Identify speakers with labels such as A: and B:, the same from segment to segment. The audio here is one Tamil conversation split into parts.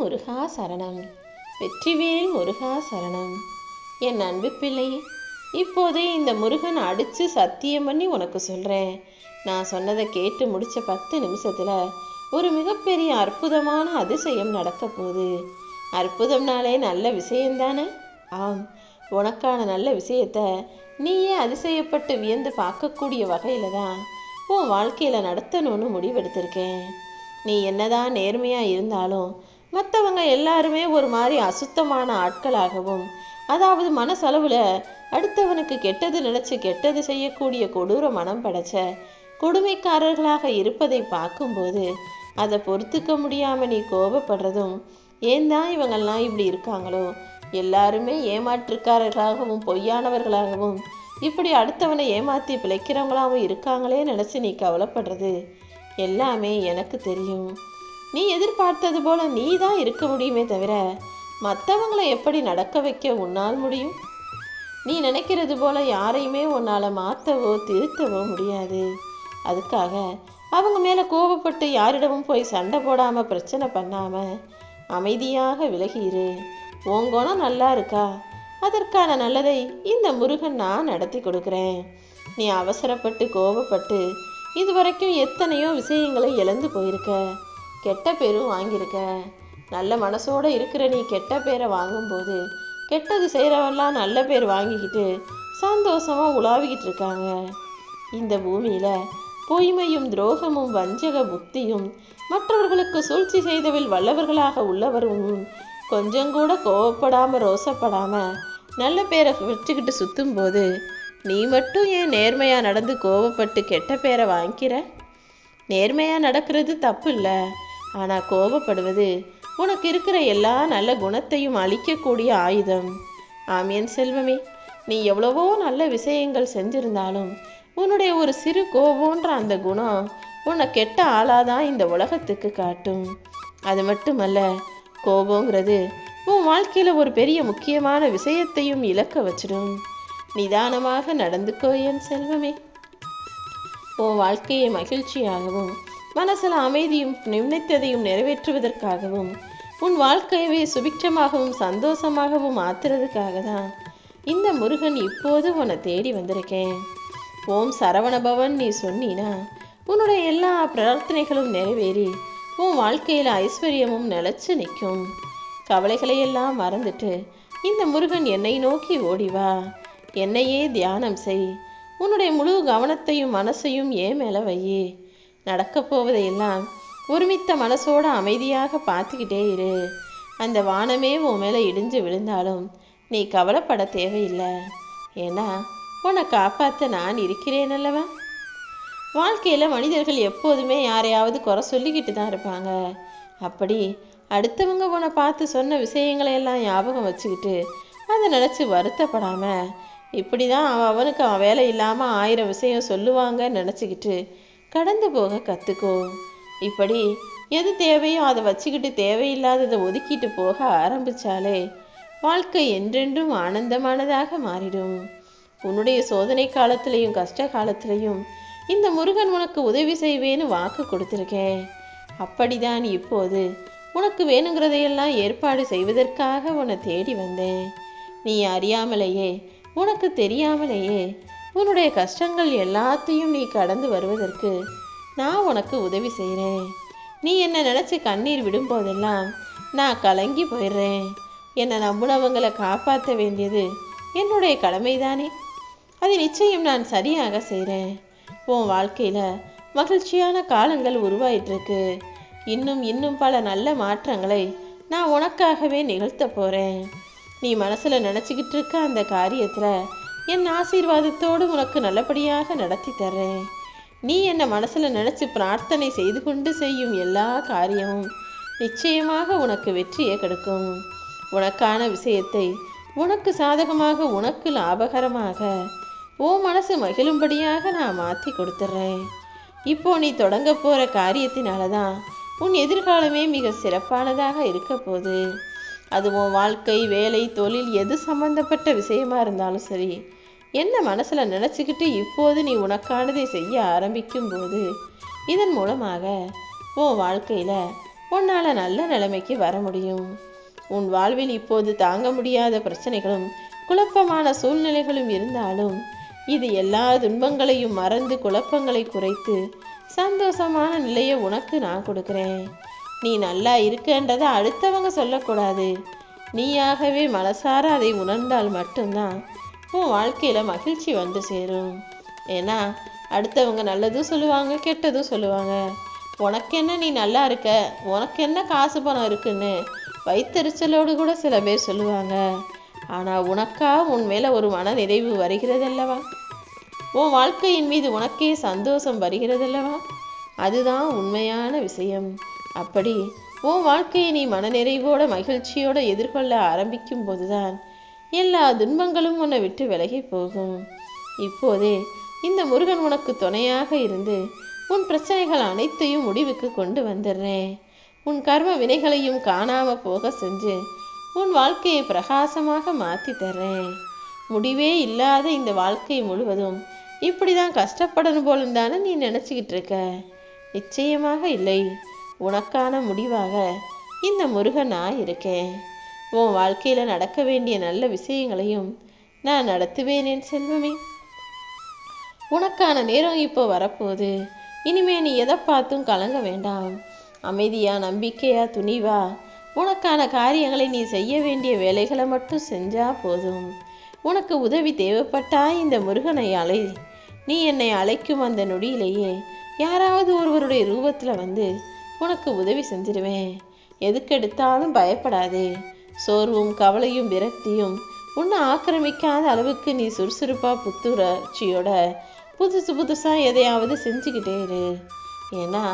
A: முருகா சரணம். வெற்றிவேல் முருகா சரணம். என் அன்பு பிள்ளை இப்போதே இந்த முருகன் அடித்து சத்தியம் பண்ணி உனக்கு சொல்கிறேன் நான் சொன்னதை கேட்டு முடிச்ச பத்து நிமிஷத்தில் ஒரு மிகப்பெரிய அற்புதமான அதிசயம் நடக்க போகுது. அற்புதம்னாலே நல்ல விஷயம்தானே? ஆம் உனக்கான நல்ல விஷயத்தை நீயே அதிசயப்பட்டு வியந்து பார்க்கக்கூடிய வகையில் தான் உன் வாழ்க்கையில் நடத்தணும்னு முடிவெடுத்திருக்கேன். நீ என்னதான் நேர்மையாக இருந்தாலும் மற்றவங்க எல்லாருமே ஒரு மாதிரி அசுத்தமான ஆட்களாகவும் அதாவது மனசளவில் அடுத்தவனுக்கு கெட்டது நினச்சி கெட்டது செய்யக்கூடிய கொடூர மனம் படைச்ச கொடுமைக்காரர்களாக இருப்பதை பார்க்கும்போது அதை பொறுத்துக்க முடியாமல் நீ கோபப்படுறதும் ஏன் தான் இவங்கெல்லாம் இப்படி இருக்காங்களோ? எல்லாருமே ஏமாற்றுக்காரர்களாகவும் பொய்யானவர்களாகவும் இப்படி அடுத்தவனை ஏமாற்றி பிழைக்கிறவங்களாகவும் இருக்காங்களே நினச்சி நீ கவலைப்படுறது எல்லாமே எனக்கு தெரியும். நீ எதிர்பார்த்தது போல நீ தான் இருக்க முடியுமே தவிர மற்றவங்களை எப்படி நடக்க வைக்க உன்னால் முடியும்? நீ நினைக்கிறது போல யாரையுமே உன்னால் மாற்றவோ திருத்தவோ முடியாது. அதுக்காக அவங்க மேலே கோபப்பட்டு யாரிடமும் போய் சண்டை போடாமல் பிரச்சனை பண்ணாமல் அமைதியாக விலகியிரு. உன் குணம் நல்லா இருக்கா? அதற்கான நல்லதை இந்த முருகன் நான் நடத்தி கொடுக்குறேன். நீ அவசரப்பட்டு கோபப்பட்டு இதுவரைக்கும் எத்தனையோ விஷயங்களை இழந்து போயிருக்க. கெட்ட பேரும் வாங்கியிருக்க. நல்ல மனசோட இருக்கிற நீ கெட்ட பேரை வாங்கும்போது கெட்டது செய்கிறவெல்லாம் நல்ல பேர் வாங்கிக்கிட்டு சந்தோஷமாக உலாவிக்கிட்டு இருக்காங்க. இந்த பூமியில் பொய்மையும் துரோகமும் வஞ்சக புத்தியும் மற்றவர்களுக்கு சூழ்ச்சி செய்தவில் வல்லவர்களாக உள்ளவரும் கொஞ்சம் கூட கோவப்படாமல் ரோசப்படாமல் நல்ல பேரை வச்சுக்கிட்டு சுற்றும்போது நீ மட்டும் ஏன் நேர்மையாக நடந்து கோவப்பட்டு கெட்ட பேரை வாங்கிக்கிற? நேர்மையாக நடக்கிறது தப்பு இல்லை. ஆனால் கோபப்படுவது உனக்கு இருக்கிற எல்லா நல்ல குணத்தையும் அழிக்கக்கூடிய ஆயுதம். ஆமியன் செல்வமே. நீ எவ்வளவோ நல்ல விஷயங்கள் செஞ்சிருந்தாலும் உன்னுடைய ஒரு சிறு கோபம்ன்ற அந்த குணம் உன்னை கெட்ட ஆளாதான் இந்த உலகத்துக்கு காட்டும். அது மட்டுமல்ல கோபங்கிறது உன் வாழ்க்கையில் ஒரு பெரிய முக்கியமான விஷயத்தையும் இழக்க வச்சிடும். நிதானமாக நடந்துக்கோ என் செல்வமே. உன் வாழ்க்கையை மகிழ்ச்சியாகவும் மனசில் அமைதியும் நினைத்ததையும் நிறைவேற்றுவதற்காகவும் உன் வாழ்க்கையவே சுபிக்ஷமாகவும் சந்தோஷமாகவும் மாத்துறதுக்காக தான் இந்த முருகன் இப்போது உன்னை தேடி வந்திருக்கேன். ஓம் சரவணபவன் நீ சொன்னினா உன்னுடைய எல்லா பிரார்த்தனைகளும் நிறைவேறி உன் வாழ்க்கையில் ஐஸ்வர்யமும் நிலச்சி நிற்கும். கவலைகளையெல்லாம் மறந்துட்டு இந்த முருகன் என்னை நோக்கி ஓடிவா என்னையே தியானம் செய். உன்னுடைய முழு கவனத்தையும் மனசையும் ஏன் மேலே வையே? நடக்கப் போவதையெல்லாம் ஒருமித்த மனசோட அமைதியாக பார்த்துக்கிட்டே இரு. அந்த வானமே உன் மேலே இடிஞ்சு விழுந்தாலும் நீ கவலைப்பட தேவையில்லை. ஏன்னா உன்னை காப்பாற்ற நான் இருக்கிறேன் அல்லவா? வாழ்க்கையில் மனிதர்கள் எப்போதுமே யாரையாவது குறை சொல்லிக்கிட்டு தான் இருப்பாங்க. அப்படி அடுத்தவங்க உன்னை பார்த்து சொன்ன விஷயங்களை எல்லாம் ஞாபகம் வச்சுக்கிட்டு அதை நினச்சி வருத்தப்படாமல் இப்படி தான் அவன் அவனுக்கு அவன் வேலை இல்லாமல் ஆயிரம் விஷயம் சொல்லுவாங்க நினச்சிக்கிட்டு கடந்து போக கற்றுக்கோ இப்படி எது தேவையோ அதை வச்சுக்கிட்டு தேவையில்லாததை ஒதுக்கிட்டு போக ஆரம்பித்தாலே வாழ்க்கை என்றென்றும் ஆனந்தமானதாக மாறிடும். உன்னுடைய சோதனை காலத்திலையும் கஷ்ட காலத்திலையும் இந்த முருகன் உனக்கு உதவி செய்வேன்னு வாக்கு கொடுத்துருக்கேன் அப்படிதான் இப்போது உனக்கு வேணுங்கிறதையெல்லாம் ஏற்பாடு செய்வதற்காக உன்னை தேடி வந்தேன். நீ அறியாமலேயே உனக்கு தெரியாமலேயே உன்னுடைய கஷ்டங்கள் எல்லாத்தையும் நீ கடந்து வருவதற்கு நான் உனக்கு உதவி செய்கிறேன். நீ என்னை நினச்சி கண்ணீர் விடும்போதெல்லாம் நான் கலங்கி போயிடுறேன். என்னை நம்புனவங்களை காப்பாற்ற வேண்டியது என்னுடைய கடமைதானே. அதை நிச்சயம் நான் சரியாக செய்கிறேன். உன் வாழ்க்கையில் மகிழ்ச்சியான காலங்கள் உருவாயிட்டிருக்கு. இன்னும் இன்னும் பல நல்ல மாற்றங்களை நான் உனக்காகவே நிகழ்த்த போகிறேன் நீ மனசில் நினச்சிக்கிட்டு இருக்க அந்த காரியத்தில் என் ஆசீர்வாதத்தோடு உனக்கு நல்லபடியாக நடத்தி தர்றேன். நீ என்னை மனசில் நினச்சி பிரார்த்தனை செய்து கொண்டு செய்யும் எல்லா காரியமும் நிச்சயமாக உனக்கு வெற்றியை கெடுக்கும். உனக்கான விஷயத்தை உனக்கு சாதகமாக உனக்கு லாபகரமாக ஓ மனசு மகிழும்படியாக நான் மாற்றி கொடுத்துட்றேன் இப்போ நீ தொடங்க போகிற காரியத்தினால தான் உன் எதிர்காலமே மிக சிறப்பானதாக இருக்க போகுது. அது உன் வாழ்க்கை வேலை தொழில் எது சம்மந்தப்பட்ட விஷயமா இருந்தாலும் சரி என்ன மனசில் நினச்சிக்கிட்டு இப்போது நீ உனக்கானதை செய்ய ஆரம்பிக்கும் போது இதன் மூலமாக உன் வாழ்க்கையில் உன்னால் நல்ல நிலைமைக்கு வர முடியும். உன் வாழ்வில் இப்போது தாங்க முடியாத பிரச்சனைகளும் குழப்பமான சூழ்நிலைகளும் இருந்தாலும் இது எல்லா துன்பங்களையும் மறந்து குழப்பங்களை குறைத்து சந்தோஷமான நிலையை உனக்கு நான் கொடுக்குறேன். நீ நல்லா இருக்கன்றதை அடுத்தவங்க சொல்லக்கூடாது. நீயாகவே மனசார அதை உணர்ந்தால் மட்டும்தான் உன் வாழ்க்கையில் மகிழ்ச்சி வந்து சேரும். ஏன்னா அடுத்தவங்க நல்லதும் சொல்லுவாங்க கெட்டதும் சொல்லுவாங்க. உனக்கு என்ன நீ நல்லா இருக்க? உனக்கு என்ன காசு பணம் இருக்குன்னு வைத்தறிச்சலோடு கூட சில பேர் சொல்லுவாங்க. ஆனால் உனக்கா உன் மேலே ஒரு மன நிறைவு வருகிறதல்லவா? உன் வாழ்க்கையின் மீது உனக்கே சந்தோஷம் வருகிறதல்லவா? அதுதான் உண்மையான விஷயம். அப்படி உன் வாழ்க்கையை நீ மனநிறைவோட மகிழ்ச்சியோட எதிர்கொள்ள ஆரம்பிக்கும் போதுதான் எல்லா துன்பங்களும் உன்னை விட்டு விலகி போகும். இப்போதே இந்த முருகன் உனக்கு துணையாக இருந்து உன் பிரச்சனைகள் அனைத்தையும் முடிவுக்கு கொண்டு வந்துடுறேன். உன் கர்ம வினைகளையும் காணாம போக செஞ்சு உன் வாழ்க்கையை பிரகாசமாக மாற்றி தர்றேன். முடிவே இல்லாத இந்த வாழ்க்கை முழுவதும் இப்படி தான் கஷ்டப்படணும் போலும் தானே நீ நினச்சிக்கிட்டு இருக்க? நிச்சயமாக இல்லை. உனக்கான முடிவாக இந்த முருகன் நான் இருக்கேன். உன் வாழ்க்கையில் நடக்க வேண்டிய நல்ல விஷயங்களையும் நான் நடத்துவேன் என் செல்வமே. உனக்கான நேரம் இப்போ வரப்போகுது. இனிமே நீ எதை பார்த்தும் கலங்க வேண்டாம். அமைதியா நம்பிக்கையா துணிவா உனக்கான காரியங்களை நீ செய்ய வேண்டிய வேலைகளை மட்டும் செஞ்சா போதும். உனக்கு உதவி தேவைப்பட்டா இந்த முருகனை அலை. நீ என்னை அழைக்கும் அந்த நொடியிலேயே யாராவது ஒருவருடைய ரூபத்தில் வந்து உனக்கு உதவி செஞ்சிருவேன். எதுக்கெடுத்தாலும் பயப்படாதே. சோர்வும் கவலையும் விரக்தியும் உன்னை ஆக்கிரமிக்காத அளவுக்கு நீ சுறுசுறுப்பாக புத்துணர்ச்சியோட புதுசு புதுசாக எதையாவது செஞ்சுக்கிட்டே இரு. ஏன்னா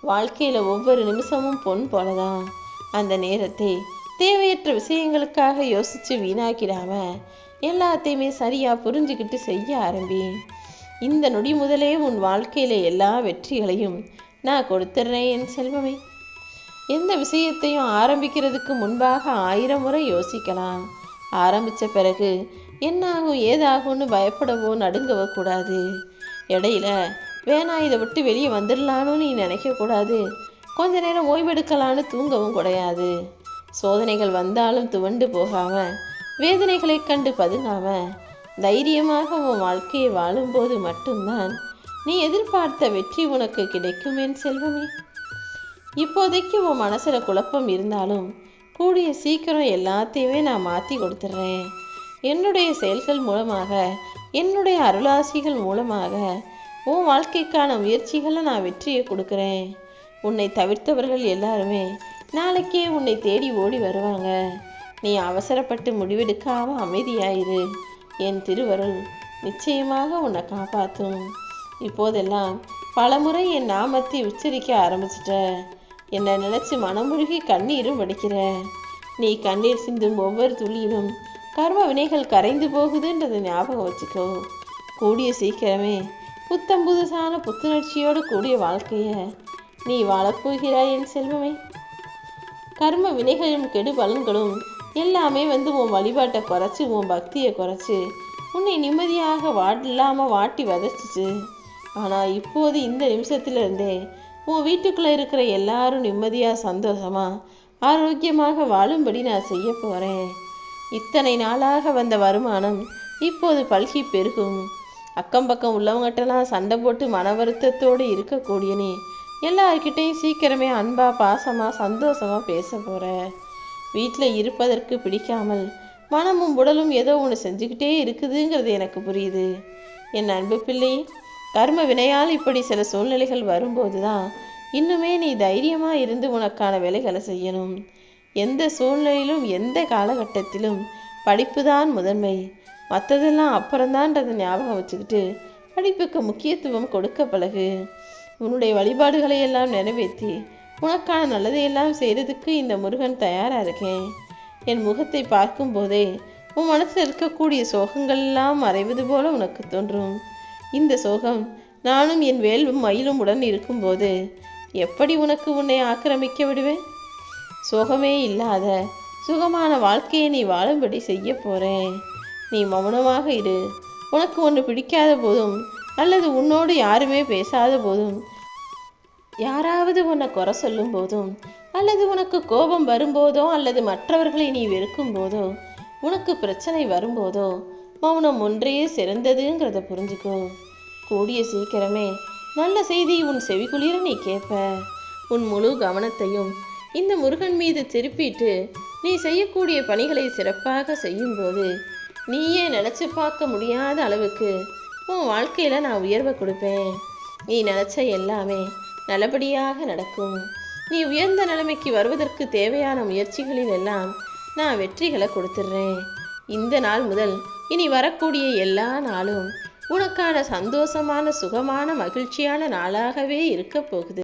A: வாழ்க்கையில் ஒவ்வொரு நிமிஷமும் பொன் போலதான். அந்த நேரத்தை தேவையற்ற விஷயங்களுக்காக யோசித்து வீணாக்கிடாம எல்லாத்தையுமே சரியாக புரிஞ்சுக்கிட்டு செய்ய ஆரம்பி. இந்த நொடி முதலே உன் வாழ்க்கையில் எல்லா வெற்றிகளையும் நான் கொடுத்துட்றேன் என் செல்வமே. எந்த விஷயத்தையும் ஆரம்பிக்கிறதுக்கு முன்பாக ஆயிரம் முறை யோசிக்கலாம். ஆரம்பித்த பிறகு என்னாகும் ஏதாகும்னு பயப்படவோ நடுங்கவோ கூடாது. இடையில வேணாம் இதை விட்டு வெளியே வந்துடலான்னு நீ நினைக்கக்கூடாது கொஞ்ச நேரம் ஓய்வெடுக்கலான்னு தூங்கவும் கிடையாது. சோதனைகள் வந்தாலும் துவண்டு போகாம வேதனைகளை கண்டு பதுங்காம தைரியமாக உன் வாழ்க்கையை வாழும்போது மட்டும்தான் நீ எதிர்பார்த்த வெற்றி உனக்கு கிடைக்கும் என் செல்வமே. இப்போதைக்கு உன் மனசில் குழப்பம் இருந்தாலும் கூடிய சீக்கிரம் எல்லாத்தையுமே நான் மாற்றி கொடுத்துட்றேன் என்னுடைய செயல்கள் மூலமாக என்னுடைய அருளாசிகள் மூலமாக உன் வாழ்க்கைக்கான முயற்சிகளை நான் வெற்றியை கொடுக்குறேன். உன்னை தவிர்த்தவர்கள் எல்லாருமே நாளைக்கே உன்னை தேடி ஓடி வருவாங்க. நீ அவசரப்பட்டு முடிவெடுக்காம அமைதியாயிரு. என் திருவருள் நிச்சயமாக உன்னை காப்பாற்றும் இப்போதெல்லாம் பலமுறை என் நாமத்தை உச்சரிக்க ஆரம்பிச்சிட்ட. என்னை நினைச்சு மனமுழுகி கண்ணீரும் வடிக்கிற. நீ கண்ணீர் சிந்தும் ஒவ்வொரு துளியிலும் கர்ம வினைகள் கரைந்து போகுதுன்றதை ஞாபகம் வச்சுக்கோ. கூடிய சீக்கிரமே புத்தம் புதுசான புத்துணர்ச்சியோடு கூடிய வாழ்க்கைய நீ வாழப்போகிறாய் என் செல்வமே. கர்ம வினைகளும் கெடு பலன்களும் எல்லாமே வந்து உன் வழிபாட்டை குறைச்சி உன் பக்தியை குறைச்சி உன்னை நிம்மதியாக வாடில்லாம வாட்டி வதச்சிச்சு. ஆனால் இப்போது இந்த நிமிஷத்திலிருந்தே உன் வீட்டுக்குள்ளே இருக்கிற எல்லாரும் நிம்மதியாக சந்தோஷமாக ஆரோக்கியமாக வாழும்படி நான் செய்ய போகிறேன் இத்தனை நாளாக வந்த வருமானம் இப்போது பல்கி பெருகும். அக்கம் பக்கம் உள்ளவங்ககிட்டலாம் சண்டை போட்டு மன வருத்தத்தோடு இருக்கக்கூடிய நீ எல்லார்கிட்டையும் சீக்கிரமே அன்பா பாசமாக சந்தோஷமா பேச போகிற வீட்டில் இருப்பதற்கு பிடிக்காமல் மனமும் உடலும் ஏதோ ஒன்று செஞ்சுக்கிட்டே இருக்குதுங்கிறது எனக்கு புரியுது. என் அன்பு பிள்ளை கர்ம வினையால் இப்படி சில சூழ்நிலைகள் வரும்போது தான் இன்னுமே நீ தைரியமாக இருந்து உனக்கான வேலைகளை செய்யணும். எந்த சூழ்நிலையிலும் எந்த காலகட்டத்திலும் படிப்பு தான் முதன்மை. மற்றதெல்லாம் அப்புறம்தான்றதை ஞாபகம் வச்சுக்கிட்டு படிப்புக்கு முக்கியத்துவம் கொடுக்க பழகு. உன்னுடைய வழிபாடுகளை எல்லாம் நிறைவேற்றி உனக்கான நல்லதையெல்லாம் செய்கிறதுக்கு இந்த முருகன் தயாராக இருக்கேன். என் முகத்தை பார்க்கும் போதே உன் மனசில் இருக்கக்கூடிய சோகங்கள் எல்லாம் மறைவது போல உனக்கு தோன்றும். இந்த சோகம் நானும் என் வேல்வும் மயிலும் உடன் இருக்கும்போது எப்படி உனக்கு உன்னை ஆக்கிரமிக்க விடுவேன்? சோகமே இல்லாத சுகமான வாழ்க்கையை நீ வாழும்படி செய்ய போறேன். நீ மௌனமாக இரு. உனக்கு ஒன்று பிடிக்காத போதும் அல்லது உன்னோடு யாருமே பேசாத போதும் யாராவது உன்னை குறை சொல்லும் போதும் அல்லது உனக்கு கோபம் வரும்போதோ அல்லது மற்றவர்களை நீ வெறுக்கும் போதோ உனக்கு பிரச்சனை வரும்போதோ மௌனம் ஒன்றே சிறந்ததுங்கிறத புரிஞ்சுக்கோ. கூடிய சீக்கிரமே நல்ல செய்தி உன் செவிக்குளிர நீ கேட்ப உன் முழு கவனத்தையும் இந்த முருகன் மீது திருப்பிட்டு நீ செய்யக்கூடிய பணிகளை சிறப்பாக செய்யும்போது நீயே நினச்சி பார்க்க முடியாத அளவுக்கு உன் வாழ்க்கையில நான் உயர்வை கொடுப்பேன். நீ நினச்ச எல்லாமே நல்லபடியாக நடக்கும். நீ உயர்ந்த நிலைமைக்கு வருவதற்கு தேவையான முயற்சிகளில் எல்லாம் நான் வெற்றிகளை கொடுத்துட்றேன். இந்த நாள் முதல் இனி வரக்கூடிய எல்லா நாளும் உனக்கான சந்தோஷமான சுகமான மகிழ்ச்சியான நாளாகவே இருக்க போகுது.